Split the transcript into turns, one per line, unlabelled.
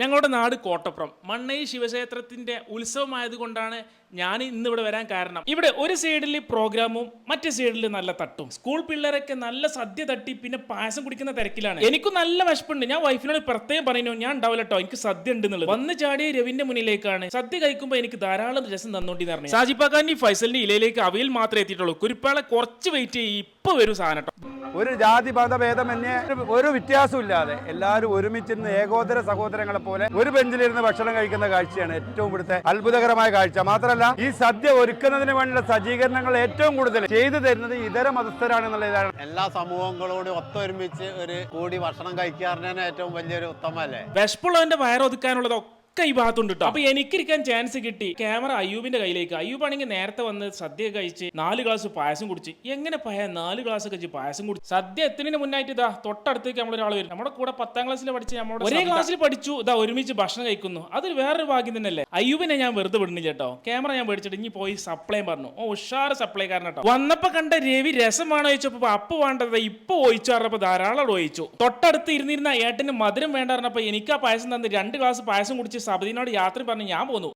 ഞങ്ങളുടെ നാട് കോട്ടപ്പുറം. മണ്ണൈ ശിവക്ഷേത്രത്തിന്റെ ഉത്സവമായതുകൊണ്ടാണ് ഞാൻ ഇന്ന് ഇവിടെ വരാൻ കാരണം. ഇവിടെ ഒരു സൈഡിൽ പ്രോഗ്രാമും മറ്റേ സൈഡിൽ നല്ല തട്ടും. സ്കൂൾ പിള്ളേരൊക്കെ നല്ല സദ്യ തട്ടി പിന്നെ പായസം കുടിക്കുന്ന തിരക്കിലാണ്. എനിക്ക് നല്ല വിശപ്പുണ്ട്. ഞാൻ വൈഫിനോട് പ്രത്യേകം പറയുന്നു ഞാൻ ഉണ്ടാവില്ല കേട്ടോ എനിക്ക് സദ്യ ഉണ്ട് എന്നുള്ളത് വന്ന് ചാടിയ രവിന്റെ മുന്നിലേക്കാണ് സദ്യ കഴിക്കുമ്പോൾ എനിക്ക് ധാരാളം രസം തന്നോണ്ടി പറഞ്ഞു സാജിപ്പാക്കാന്റെ ഫൈസലിന്റെ ഇലയിലേക്ക് അവയിൽ മാത്രമേ എത്തിയിട്ടുള്ളൂ. കുരിപ്പാളെ കുറച്ച് വെയിറ്റ് ചെയ്യും ഇപ്പൊ വരും സാധനം
ഒരു ജാതി മതഭേദമന്യേ ഒരു വ്യത്യാസമില്ലാതെ ഇല്ലാതെ എല്ലാവരും ഒരുമിച്ചിരുന്ന് ഏകോദര സഹോദരങ്ങളെ പോലെ ഒരു ബെഞ്ചിലിരുന്ന് ഭക്ഷണം കഴിക്കുന്ന കാഴ്ചയാണ് ഏറ്റവും ഇവിടുത്തെ അത്ഭുതകരമായ കാഴ്ച. മാത്രമല്ല ഈ സദ്യ ഒരുക്കുന്നതിന് വേണ്ടിയുള്ള സജ്ജീകരണങ്ങൾ ഏറ്റവും കൂടുതൽ ചെയ്തു തരുന്നത് ഇതര മതസ്ഥരാണെന്നുള്ളതാണ്
എല്ലാ സമൂഹങ്ങളോട് ഒത്തൊരുമിച്ച് ഒരു കൂടി ഭക്ഷണം കഴിക്കാറിന് ഏറ്റവും വലിയൊരു ഉത്തമല്ലേ
വിഷപ്പുള്ളവന്റെ വയറൊതുക്കാനുള്ളതൊക്കെ ഈ ഭാഗത്തുണ്ട് കേട്ടോ അപ്പൊ എനിക്കിരിക്കാൻ ചാൻസ് കിട്ടി. ക്യാമറ അയ്യൂബിന്റെ കയ്യിലേക്ക്. അയ്യൂബ് ആണെങ്കിൽ നേരത്തെ വന്ന് സദ്യ കഴിച്ച് നാല് ഗ്ലാസ് പായസം കുടിച്ച്. എങ്ങനെ പയ നാല് ഗ്ലാസ് കഴിച്ച് പായസം കുടിച്ച് സദ്യ എത്തിനു മുന്നായിട്ട് ഇതാ തൊട്ടടുത്തേക്ക് നമ്മളൊരാൾ വരും. നമ്മുടെ കൂടെ പത്താം ക്ലാസ്സിൽ പഠിച്ച് നമ്മുടെ ഒരേ ക്ലാസ്സിൽ പഠിച്ചു ഇതാ ഒരുമിച്ച് ഭക്ഷണം കഴിക്കുന്നു. അത് വേറൊരു ഭാഗ്യം തന്നെയല്ലേ? അയ്യൂബിനെ ഞാൻ വെറുതെ വിടുന്നില്ല കേട്ടോ ക്യാമറ ഞാൻ മേടിച്ചിട്ട് ഇനി പോയി സപ്ലൈ പറഞ്ഞു. ഓ ഉഷാറ് സപ്ലൈ കാരണം കേട്ടോ വന്നപ്പോ കണ്ട രവി രസമാണോ ചോദിച്ചപ്പോ അപ്പ വേണ്ടത് ഇപ്പൊ ഒഴിച്ചു പറഞ്ഞപ്പോ ധാരാളം ഒഴിച്ചു. തൊട്ടടുത്ത് ഇരുന്നിരുന്ന ഏട്ടന് മധുരം വേണ്ട പറഞ്ഞപ്പോ എനിക്ക് ആ പായസം തന്ന് രണ്ട് ഗ്ലാസ് പായസം കുടിച്ച് സബദിനോട് യാത്ര പറഞ്ഞ് ഞാൻ പോന്നു.